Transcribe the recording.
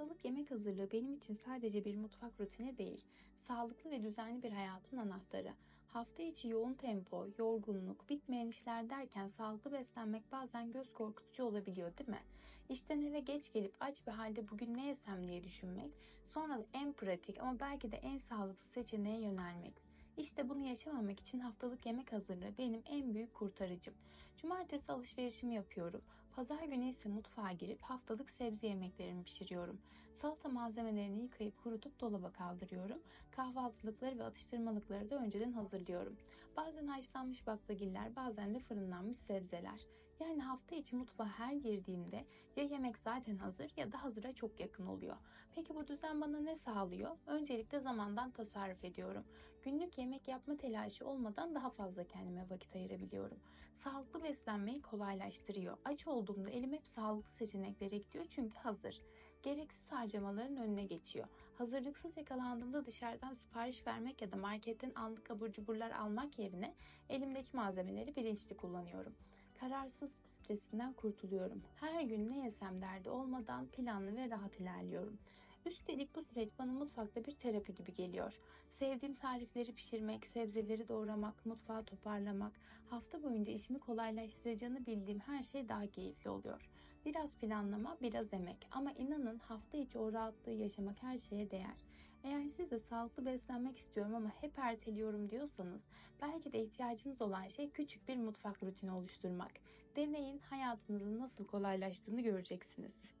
Haftalık yemek hazırlığı benim için sadece bir mutfak rutini değil, sağlıklı ve düzenli bir hayatın anahtarı. Hafta içi yoğun tempo, yorgunluk, bitmeyen işler derken sağlıklı beslenmek bazen göz korkutucu olabiliyor değil mi? İşten eve geç gelip aç bir halde bugün ne yesem diye düşünmek, sonra da en pratik ama belki de en sağlıksız seçeneğe yönelmek. İşte bunu yaşamamak için haftalık yemek hazırlığı benim en büyük kurtarıcım. Cumartesi alışverişimi yapıyorum. Pazar günü ise mutfağa girip haftalık sebze yemeklerimi pişiriyorum. Salata malzemelerini yıkayıp kurutup dolaba kaldırıyorum. Kahvaltılıkları ve atıştırmalıkları da önceden hazırlıyorum. Bazen haşlanmış baklagiller, bazen de fırınlanmış sebzeler. Yani hafta içi mutfağa her girdiğimde ya yemek zaten hazır ya da hazıra çok yakın oluyor. Peki bu düzen bana ne sağlıyor? Öncelikle zamandan tasarruf ediyorum. Günlük yemek yapma telaşı olmadan daha fazla kendime vakit ayırabiliyorum. Sağlıklı beslenmeyi kolaylaştırıyor. Aç olduğumda elim hep sağlıklı seçeneklere gidiyor çünkü hazır. Gereksiz harcamaların önüne geçiyor. Hazırlıksız yakalandığımda dışarıdan sipariş vermek ya da marketten anlık abur cuburlar almak yerine elimdeki malzemeleri bilinçli kullanıyorum. Kararsızlık stresinden kurtuluyorum. Her gün ne yesem derdi olmadan planlı ve rahat ilerliyorum. Üstelik bu süreç bana mutfakta bir terapi gibi geliyor. Sevdiğim tarifleri pişirmek, sebzeleri doğramak, mutfağı toparlamak, hafta boyunca işimi kolaylaştıracağını bildiğim her şey daha keyifli oluyor. Biraz planlama, biraz emek ama inanın hafta içi o rahatlığı yaşamak her şeye değer. Eğer siz de sağlıklı beslenmek istiyorum ama hep erteliyorum diyorsanız belki de ihtiyacınız olan şey küçük bir mutfak rutini oluşturmak. Deneyin hayatınızın nasıl kolaylaştığını göreceksiniz.